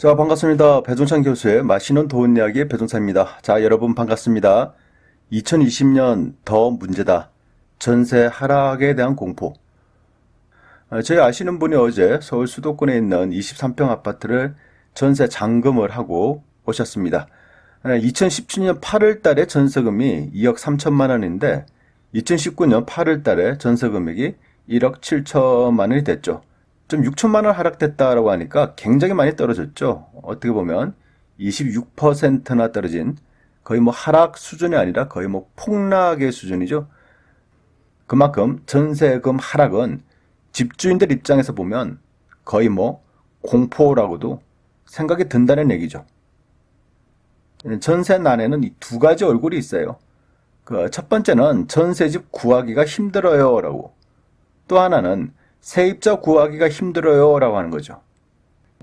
자, 반갑습니다. 배종찬 교수의 맛있는 도운 이야기 배종찬입니다. 자, 여러분 반갑습니다. 2020년 더 문제다. 전세 하락에 대한 공포. 아, 저희 아시는 분이 어제 서울 수도권에 있는 23평 아파트를 전세 잔금을 하고 오셨습니다. 2017년 8월 달에 전세금이 2억 3천만 원인데 2019년 8월 달에 전세 금액이 1억 7천만 원이 됐죠. 좀 6천만 원 하락됐다라고 하니까 굉장히 많이 떨어졌죠. 어떻게 보면 26%나 떨어진 거의 뭐 하락 수준이 아니라 거의 뭐 폭락의 수준이죠. 그만큼 전세금 하락은 집주인들 입장에서 보면 거의 뭐 공포라고도 생각이 든다는 얘기죠. 전세 난에는 이 두 가지 얼굴이 있어요. 그 첫 번째는 전세집 구하기가 힘들어요라고. 또 하나는 세입자 구하기가 힘들어요 라고 하는 거죠.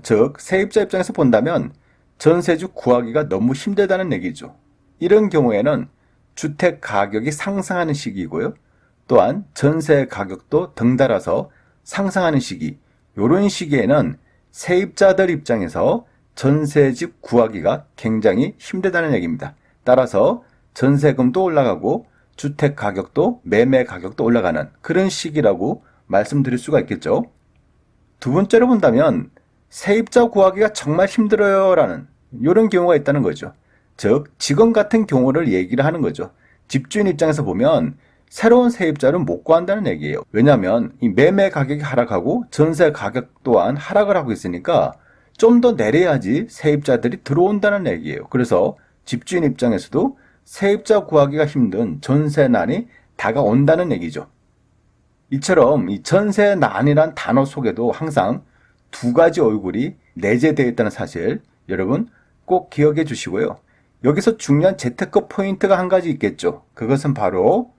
즉, 세입자 입장에서 본다면 전세주 구하기가 너무 힘들다는 얘기죠. 이런 경우에는 주택 가격이 상승하는 시기이고요. 또한 전세 가격도 덩달아서 상승하는 시기. 이런 시기에는 세입자들 입장에서 전세집 구하기가 굉장히 힘들다는 얘기입니다. 따라서 전세금도 올라가고 주택 가격도 매매 가격도 올라가는 그런 시기라고 말씀드릴 수가 있겠죠. 두 번째로 본다면 세입자 구하기가 정말 힘들어요라는 이런 경우가 있다는 거죠. 즉 지금 같은 경우를 얘기를 하는 거죠. 집주인 입장에서 보면 새로운 세입자를 못 구한다는 얘기예요. 왜냐하면 이 매매 가격이 하락하고 전세 가격 또한 하락을 하고 있으니까 좀 더 내려야지 세입자들이 들어온다는 얘기예요. 그래서 집주인 입장에서도 세입자 구하기가 힘든 전세난이 다가온다는 얘기죠. 이처럼 이 전세난이란 단어 속에도 항상 두 가지 얼굴이 내재되어 있다는 사실 여러분 꼭 기억해 주시고요. 여기서 중요한 재테크 포인트가 한 가지 있겠죠. 그것은 바로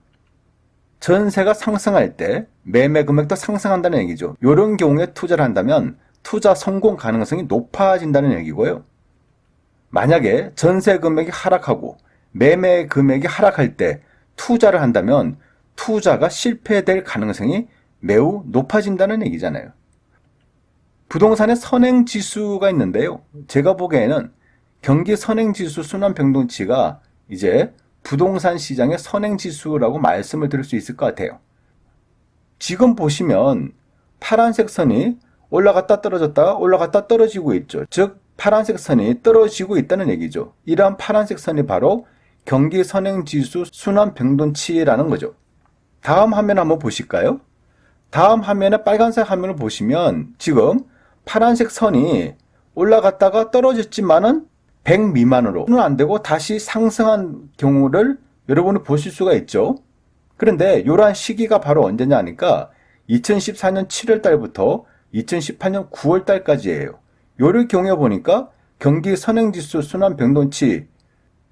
전세가 상승할 때 매매 금액도 상승한다는 얘기죠. 이런 경우에 투자를 한다면 투자 성공 가능성이 높아진다는 얘기고요. 만약에 전세 금액이 하락하고 매매 금액이 하락할 때 투자를 한다면 투자가 실패될 가능성이 매우 높아진다는 얘기잖아요. 부동산의 선행 지수가 있는데요. 제가 보기에는 경기 선행 지수 순환 변동치가 이제 부동산 시장의 선행 지수라고 말씀을 드릴 수 있을 것 같아요. 지금 보시면 파란색 선이 올라갔다 떨어졌다가 올라갔다 떨어지고 있죠. 즉 파란색 선이 떨어지고 있다는 얘기죠. 이러한 파란색 선이 바로 경기 선행 지수 순환 변동치라는 거죠. 다음 화면 한번 보실까요? 다음 화면에 빨간색 화면을 보시면 지금 파란색 선이 올라갔다가 떨어졌지만은 100 미만으로는 안 되고 다시 상승한 경우를 여러분이 보실 수가 있죠. 그런데 이러한 시기가 바로 언제냐 하니까 2014년 7월 달부터 2018년 9월 달까지예요. 요를 경우에 보니까 경기 선행지수 순환 변동치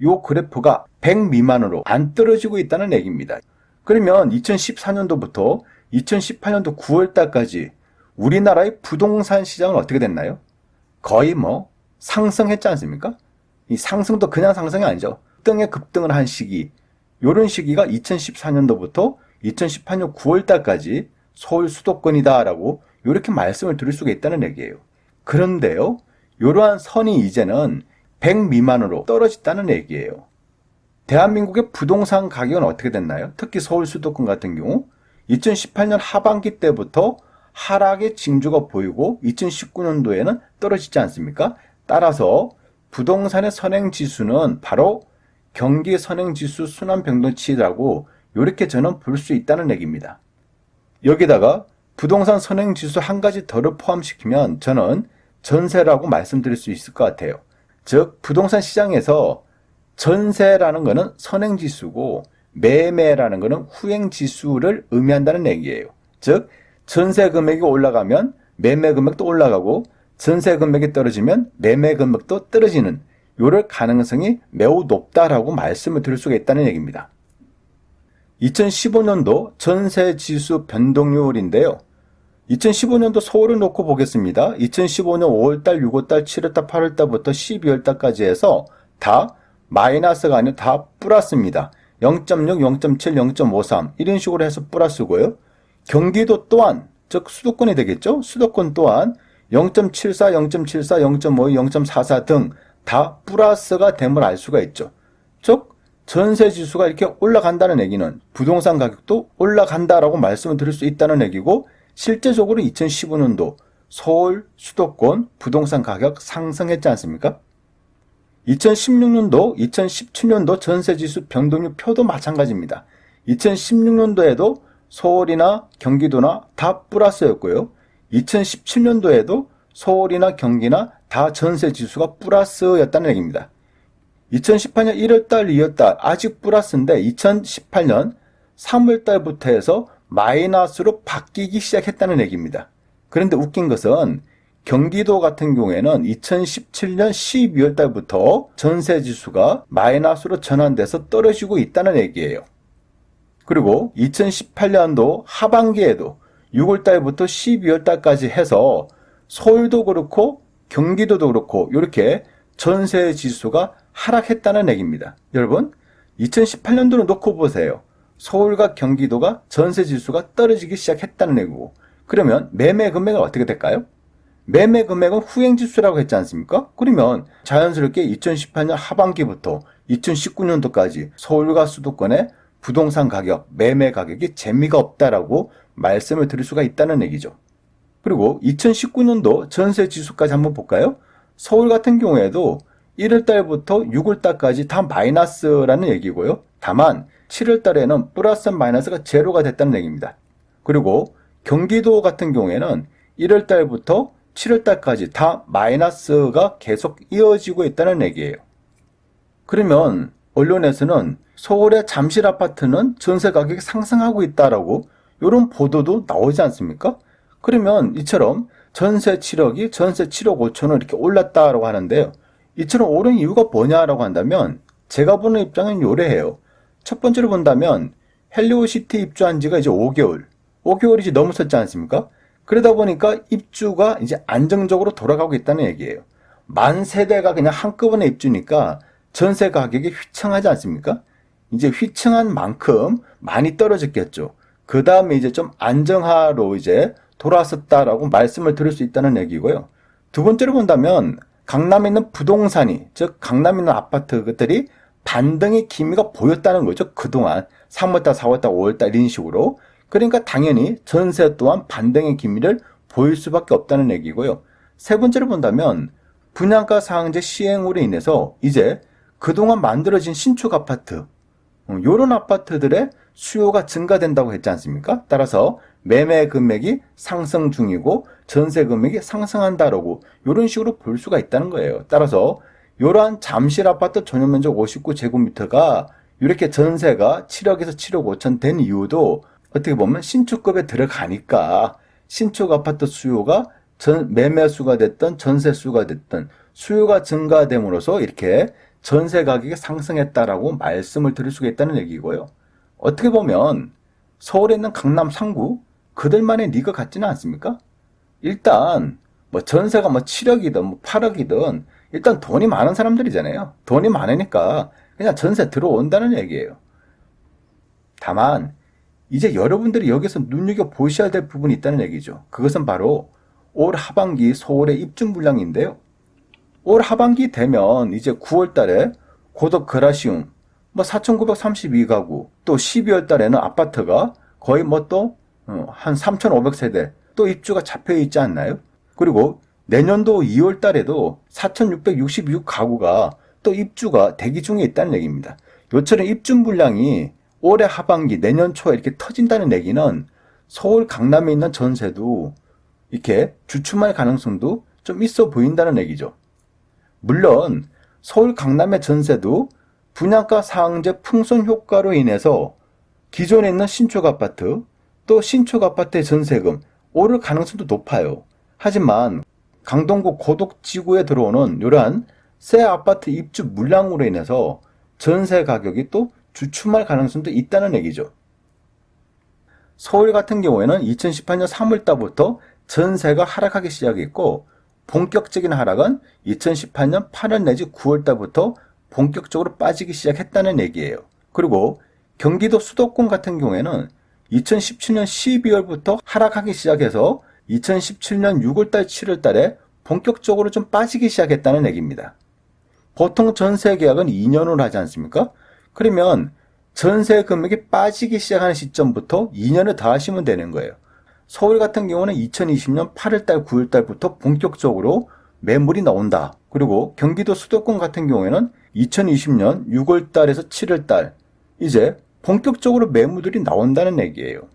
요 그래프가 100 미만으로 안 떨어지고 있다는 얘기입니다. 그러면 2014년도부터 2018년도 9월 달까지 우리나라의 부동산 시장은 어떻게 됐나요? 거의 뭐 상승했지 않습니까? 이 상승도 그냥 상승이 아니죠. 급등에 급등을 한 시기. 요런 시기가 2014년도부터 2018년 9월 달까지 서울 수도권이다라고 이렇게 말씀을 드릴 수가 있다는 얘기예요. 그런데요. 이러한 선이 이제는 100 미만으로 떨어졌다는 얘기예요. 대한민국의 부동산 가격은 어떻게 됐나요? 특히 서울 수도권 같은 경우 2018년 하반기 때부터 하락의 징조가 보이고 2019년도에는 떨어지지 않습니까? 따라서 부동산의 선행 지수는 바로 경기 선행 지수 순환 변동치라고 이렇게 저는 볼 수 있다는 얘기입니다. 여기다가 부동산 선행 지수 한 가지 더를 포함시키면 저는 전세라고 말씀드릴 수 있을 것 같아요. 즉 부동산 시장에서 전세라는 것은 선행 지수고 매매라는 것은 후행 지수를 의미한다는 얘기예요. 즉 전세 금액이 올라가면 매매 금액도 올라가고 전세 금액이 떨어지면 매매 금액도 떨어지는 요럴 가능성이 매우 높다라고 말씀을 드릴 수가 있다는 얘기입니다. 2015년도 전세 지수 변동률인데요. 2015년도 서울을 놓고 보겠습니다. 2015년 5월달, 6월달, 7월달, 8월달부터 12월달까지 해서 다 마이너스가 아니라 다 플러스입니다. 0.6, 0.7, 0.53 이런 식으로 해서 플러스고요. 경기도 또한 즉 수도권이 되겠죠. 수도권 또한 0.74, 0.74, 0.52, 0.44 등 다 플러스가 됨을 알 수가 있죠. 즉 전세 지수가 이렇게 올라간다는 얘기는 부동산 가격도 올라간다라고 말씀을 드릴 수 있다는 얘기고 실제적으로 2015년도 서울 수도권 부동산 가격 상승했지 않습니까? 2016년도, 2017년도 전세지수 변동률 표도 마찬가지입니다. 2016년도에도 서울이나 경기도나 다 플러스였고요. 2017년도에도 서울이나 경기나 다 전세 지수가 플러스였다는 얘기입니다. 2018년 1월달, 2월달 아직 플러스인데 2018년 3월달부터 해서 마이너스로 바뀌기 시작했다는 얘기입니다. 그런데 웃긴 것은 경기도 같은 경우에는 2017년 12월 달부터 전세 지수가 마이너스로 전환돼서 떨어지고 있다는 얘기예요. 그리고 2018년도 하반기에도 6월 달부터 12월 달까지 해서 서울도 그렇고 경기도도 그렇고 이렇게 전세 지수가 하락했다는 얘기입니다. 여러분, 2018년도를 놓고 보세요. 서울과 경기도가 전세 지수가 떨어지기 시작했다는 얘기고 그러면 매매 금액은 어떻게 될까요? 매매 금액은 후행지수라고 했지 않습니까? 그러면 자연스럽게 2018년 하반기부터 2019년도까지 서울과 수도권의 부동산 가격, 매매 가격이 재미가 없다라고 말씀을 드릴 수가 있다는 얘기죠. 그리고 2019년도 전세 지수까지 한번 볼까요? 서울 같은 경우에도 1월 달부터 6월 달까지 다 마이너스라는 얘기고요. 다만 7월 달에는 플러스 마이너스가 제로가 됐다는 얘기입니다. 그리고 경기도 같은 경우에는 1월 달부터 7월 달까지 다 마이너스가 계속 이어지고 있다는 얘기예요. 그러면 언론에서는 서울의 잠실 아파트는 전세 가격이 상승하고 있다라고 이런 보도도 나오지 않습니까? 그러면 이처럼 전세 7억이 전세 7억 5천원 이렇게 올랐다라고 하는데요. 이처럼 오른 이유가 뭐냐라고 한다면 제가 보는 입장은 요래해요. 첫 번째로 본다면 헬리오시티 입주한 지가 이제 5개월, 5개월이 이제 넘었었지 않습니까? 그러다 보니까 입주가 이제 안정적으로 돌아가고 있다는 얘기예요. 만 세대가 그냥 한꺼번에 입주니까 전세 가격이 휘청하지 않습니까? 이제 휘청한 만큼 많이 떨어졌겠죠. 그 다음에 이제 좀 안정화로 이제 돌아섰다라고 말씀을 드릴 수 있다는 얘기고요. 두 번째로 본다면 강남에 있는 부동산이, 즉 강남에 있는 아파트들이 반등의 기미가 보였다는 거죠. 그동안 3월달, 4월달, 5월달 이런 식으로. 그러니까 당연히 전세 또한 반등의 기미를 보일 수밖에 없다는 얘기고요. 세 번째로 본다면 분양가 상한제 시행으로 인해서 이제 그동안 만들어진 신축 아파트, 이런 아파트들의 수요가 증가된다고 했지 않습니까? 따라서 매매 금액이 상승 중이고 전세 금액이 상승한다라고 이런 식으로 볼 수가 있다는 거예요. 따라서 이러한 잠실 아파트 전용 면적 59제곱미터가 이렇게 전세가 7억에서 7억 5천 된 이유도 어떻게 보면 신축급에 들어가니까 신축 아파트 수요가 전 매매 수가 됐던 전세 수가 됐던 수요가 증가됨으로써 이렇게 전세 가격이 상승했다라고 말씀을 드릴 수가 있다는 얘기고요. 어떻게 보면 서울에 있는 강남 상구 그들만의 리그 같지는 않습니까? 일단 뭐 전세가 뭐 7억이든 뭐 8억이든 일단 돈이 많은 사람들이잖아요. 돈이 많으니까 그냥 전세 들어온다는 얘기예요. 다만 이제 여러분들이 여기서 눈여겨 보셔야 될 부분이 있다는 얘기죠. 그것은 바로 올 하반기 서울의 입주 물량인데요. 올 하반기 되면 이제 9월 달에 고덕 그라시움 뭐 4,932가구 또 12월 달에는 아파트가 거의 뭐 또 한 3,500세대 또 입주가 잡혀 있지 않나요? 그리고 내년도 2월 달에도 4,666가구가 또 입주가 대기 중에 있다는 얘기입니다. 요처럼 입주 물량이 올해 하반기 내년 초에 이렇게 터진다는 얘기는 서울 강남에 있는 전세도 이렇게 주춤할 가능성도 좀 있어 보인다는 얘기죠. 물론 서울 강남의 전세도 분양가 상한제 풍선 효과로 인해서 기존에 있는 신축 아파트 또 신축 아파트의 전세금 오를 가능성도 높아요. 하지만 강동구 고독지구에 들어오는 이러한 새 아파트 입주 물량으로 인해서 전세 가격이 또 주춤할 가능성도 있다는 얘기죠. 서울 같은 경우에는 2018년 3월달부터 전세가 하락하기 시작했고 본격적인 하락은 2018년 8월 내지 9월달부터 본격적으로 빠지기 시작했다는 얘기예요. 그리고 경기도 수도권 같은 경우에는 2017년 12월부터 하락하기 시작해서 2017년 6월달, 7월달에 본격적으로 좀 빠지기 시작했다는 얘기입니다. 보통 전세 계약은 2년으로 하지 않습니까? 그러면 전세 금액이 빠지기 시작하는 시점부터 2년을 더 하시면 되는 거예요. 서울 같은 경우는 2020년 8월달, 9월달부터 본격적으로 매물이 나온다. 그리고 경기도 수도권 같은 경우에는 2020년 6월달에서 7월달 이제 본격적으로 매물들이 나온다는 얘기예요.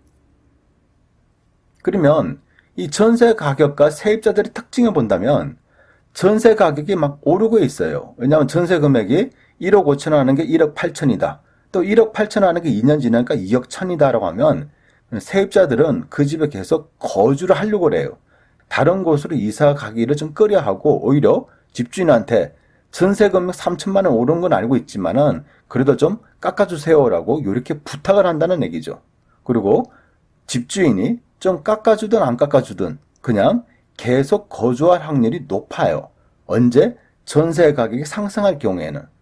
그러면 이 전세 가격과 세입자들의 특징을 본다면 전세 가격이 막 오르고 있어요. 왜냐하면 전세 금액이 1억 5천 하는 게 1억 8천이다. 또 1억 8천 하는 게 2년 지나니까 2억 1천이다라고 하면 세입자들은 그 집에 계속 거주를 하려고 그래요. 다른 곳으로 이사 가기를 좀 꺼려하고 오히려 집주인한테 전세 금액 3천만 원 오른 건 알고 있지만은 그래도 좀 깎아주세요라고 이렇게 부탁을 한다는 얘기죠. 그리고 집주인이 좀 깎아주든 안 깎아주든 그냥 계속 거주할 확률이 높아요. 언제? 전세 가격이 상승할 경우에는.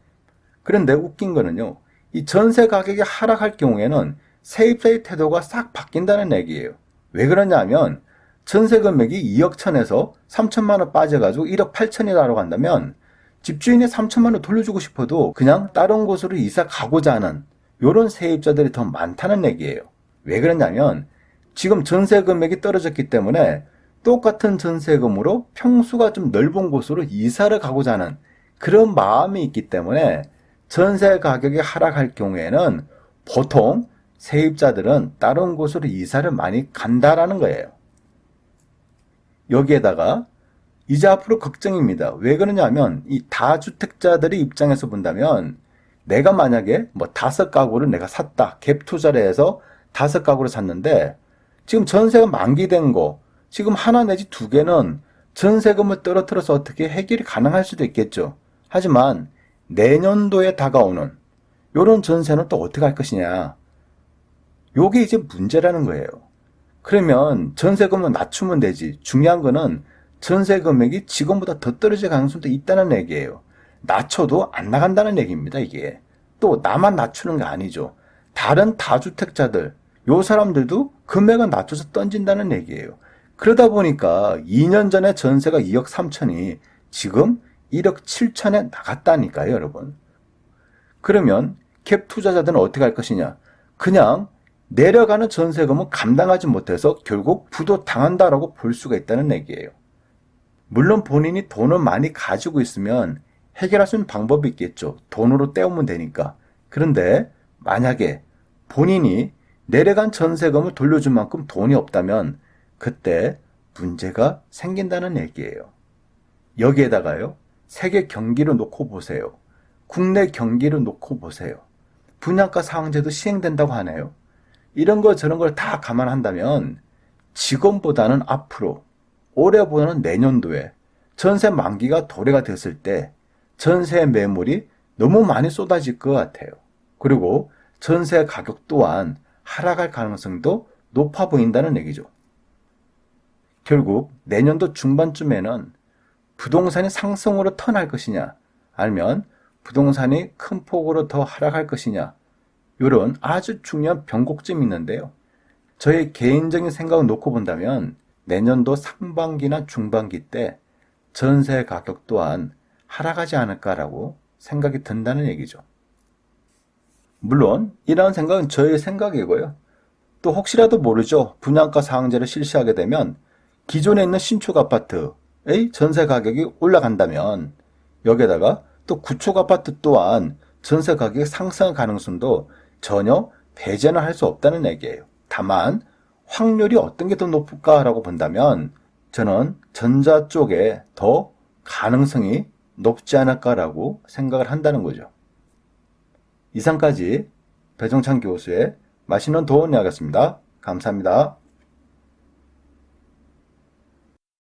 그런데 웃긴 거는요. 이 전세 가격이 하락할 경우에는 세입자의 태도가 싹 바뀐다는 얘기예요. 왜 그러냐면 전세 금액이 2억 천에서 3천만 원 빠져가지고 1억 8천이라고 한다면 집주인이 3천만 원 돌려주고 싶어도 그냥 다른 곳으로 이사 가고자 하는 이런 세입자들이 더 많다는 얘기예요. 왜 그러냐면 지금 전세 금액이 떨어졌기 때문에 똑같은 전세금으로 평수가 좀 넓은 곳으로 이사를 가고자 하는 그런 마음이 있기 때문에 전세 가격이 하락할 경우에는 보통 세입자들은 다른 곳으로 이사를 많이 간다라는 거예요. 여기에다가 이제 앞으로 걱정입니다. 왜 그러냐면 이 다주택자들의 입장에서 본다면 내가 만약에 뭐 다섯 가구를 내가 샀다. 갭 투자를 해서 다섯 가구를 샀는데 지금 전세가 만기된 거 지금 하나 내지 두 개는 전세금을 떨어뜨려서 어떻게 해결이 가능할 수도 있겠죠. 하지만 내년도에 다가오는 요런 전세는 또 어떻게 할 것이냐. 요게 이제 문제라는 거예요. 그러면 전세금을 낮추면 되지. 중요한 거는 전세 금액이 지금보다 더 떨어질 가능성도 있다는 얘기예요. 낮춰도 안 나간다는 얘기입니다, 이게. 또 나만 낮추는 게 아니죠. 다른 다주택자들, 요 사람들도 금액을 낮춰서 던진다는 얘기예요. 그러다 보니까 2년 전에 전세가 2억 3천이 지금 1억 7천에 나갔다니까요, 여러분. 그러면 캡 투자자들은 어떻게 할 것이냐? 그냥 내려가는 전세금은 감당하지 못해서 결국 부도 당한다라고 볼 수가 있다는 얘기예요. 물론 본인이 돈을 많이 가지고 있으면 해결할 수 있는 방법이 있겠죠. 돈으로 때우면 되니까. 그런데 만약에 본인이 내려간 전세금을 돌려줄 만큼 돈이 없다면 그때 문제가 생긴다는 얘기예요. 여기에다가요, 세계 경기를 놓고 보세요. 국내 경기를 놓고 보세요. 분양가 상한제도 시행된다고 하네요. 이런 거 저런 걸 다 감안한다면 지금보다는 앞으로 올해보다는 내년도에 전세 만기가 도래가 됐을 때 전세 매물이 너무 많이 쏟아질 것 같아요. 그리고 전세 가격 또한 하락할 가능성도 높아 보인다는 얘기죠. 결국 내년도 중반쯤에는 부동산이 상승으로 턴할 것이냐, 아니면 부동산이 큰 폭으로 더 하락할 것이냐, 이런 아주 중요한 변곡점이 있는데요. 저의 개인적인 생각을 놓고 본다면 내년도 상반기나 중반기 때 전세 가격 또한 하락하지 않을까라고 생각이 든다는 얘기죠. 물론 이러한 생각은 저의 생각이고요. 또 혹시라도 모르죠. 분양가 상한제를 실시하게 되면 기존에 있는 신축 아파트의 전세 가격이 올라간다면 여기에다가 또 구축 아파트 또한 전세 가격이 상승할 가능성도 전혀 배제는 할 수 없다는 얘기예요. 다만 확률이 어떤 게 더 높을까라고 본다면 저는 전자 쪽에 더 가능성이 높지 않을까라고 생각을 한다는 거죠. 이상까지 배종찬 교수의 맛있는 도움 이야기였습니다. 감사합니다.